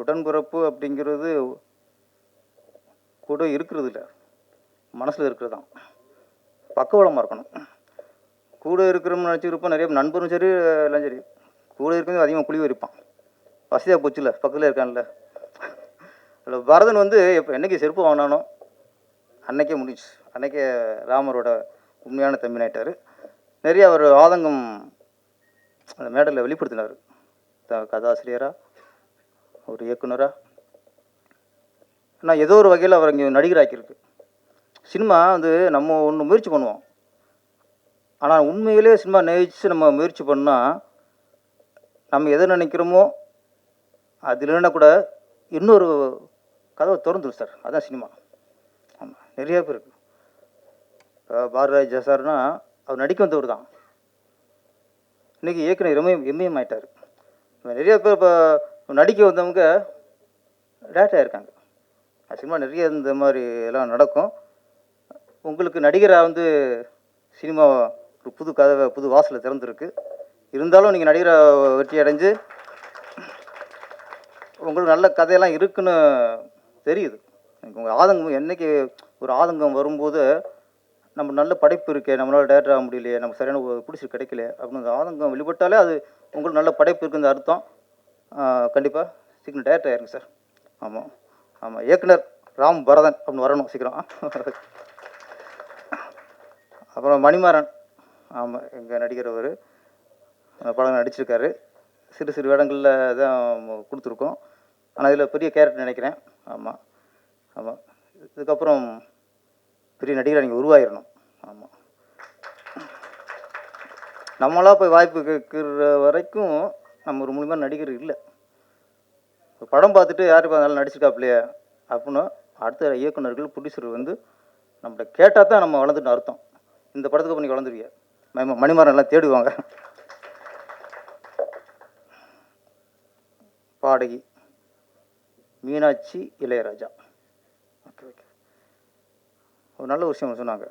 உடன்பிறப்பு அப்படிங்கிறது கூட இருக்கிறது இல்லை. மனசில் இருக்கிறது தான். பக்கவளமாக இருக்கணும். கூட இருக்கிறோம்னு நினச்சிருப்போம் நிறைய நண்பரும் சரி எல்லாம் சரி. கூட இருக்கிறது அதிகமாக குழி வைப்பான் வசதியாக போச்சுல்ல பக்கத்தில் இருக்கான்ல. அதில் பரதன் வந்து எப்போ என்னைக்கு செருப்பு வாங்கினானோ அன்னைக்கே முடிஞ்சுச்சு. அன்னைக்கே ராமரோட உண்மையான தம்பினாயிட்டார் நிறைய அவர் ஆதங்கம் அந்த மேடலில் வெளிப்படுத்தினார். த கதாசிரியராக ஒரு இயக்குனராக ஆனால் ஏதோ ஒரு வகையில் அவர் இங்கே நடிகராக்கியிருக்கு. சினிமா வந்து நம்ம ஒன்று முயற்சி பண்ணுவோம். ஆனால் உண்மையிலே சினிமா நேசித்து நம்ம முயற்சி பண்ணால் நம்ம எதை நினைக்கிறோமோ அது இல்லைன்னா கூட இன்னொரு கதவை திறந்துடும் சார். அதான் சினிமா. ஆமாம் நிறையா பேர் இருக்கு. பாரதிராஜா சார்னா அவர் நடிக்க வந்தவர் தான். இன்றைக்கி இயக்குனர் எம்ஏ எம்ஏஎம் ஆகிட்டார் நிறைய பேர் இப்போ நடிக்க வந்தவங்க டேட்டாக இருக்காங்க. சினிமா நிறைய இந்த மாதிரி எல்லாம் நடக்கும். உங்களுக்கு நடிகராக வந்து சினிமா ஒரு புது கதவை புது வாசலை திறந்துருக்கு. இருந்தாலும் நீங்கள் நடிகராக வெற்றி அடைஞ்சு உங்களுக்கு நல்ல கதையெல்லாம் இருக்குன்னு தெரியுது. உங்கள் ஆதங்கம் என்றைக்கு ஒரு ஆதங்கம் வரும்போது நம்ம நல்ல படைப்பு இருக்கே நம்மளால் டேரக்டர் ஆக முடியலையே நம்ம சரியான ஒரு பிடிச்சி கிடைக்கல அப்படின்னு அந்த ஆதங்கம் வெளிப்பட்டாலே அது உங்களுக்கு நல்ல படைப்பு இருக்குன்னு அர்த்தம். கண்டிப்பாக சீக்கிரம் டேரக்டர் ஆயிருங்க சார் ஆமாம் ஆமாம் இயக்குனர் ராம் பரதன் அப்படின்னு வரணும் சீக்கிரம். அப்புறம் மணிமாறன். ஆமாம் எங்கள் நடிகர் அவர். படம் நடிச்சிருக்காரு. சிறு சிறு இடங்களில் தான் கொடுத்துருக்கோம். ஆனால் இதில் பெரிய கேரக்டர் நினைக்கிறேன். ஆமாம் ஆமாம் இதுக்கப்புறம் பெரிய நடிகராக நீங்கள் உருவாயிரணும். ஆமாம் நம்மளாக போய் வாய்ப்பு கேட்குற வரைக்கும் நம்ம ஒரு மூலியமாக நடிகர் இல்லை. ஒரு படம் பார்த்துட்டு யார் இப்போ நடிச்சிருக்காப்லையே அப்படின்னு அடுத்த இயக்குனர்கள் ப்ரொடியூசர் வந்து நம்மகிட்ட கேட்டால் தான் நம்ம வளர்ந்துட்டு அர்த்தம். இந்த படத்துக்கு அப்புறம் நீ வளர்ந்துருவிய? ம- எல்லாம் தேடுவாங்க. பாடகி மீனாட்சி இளையராஜா. Okay okay. ஒரு நல்ல விஷயம் சொன்னாங்க.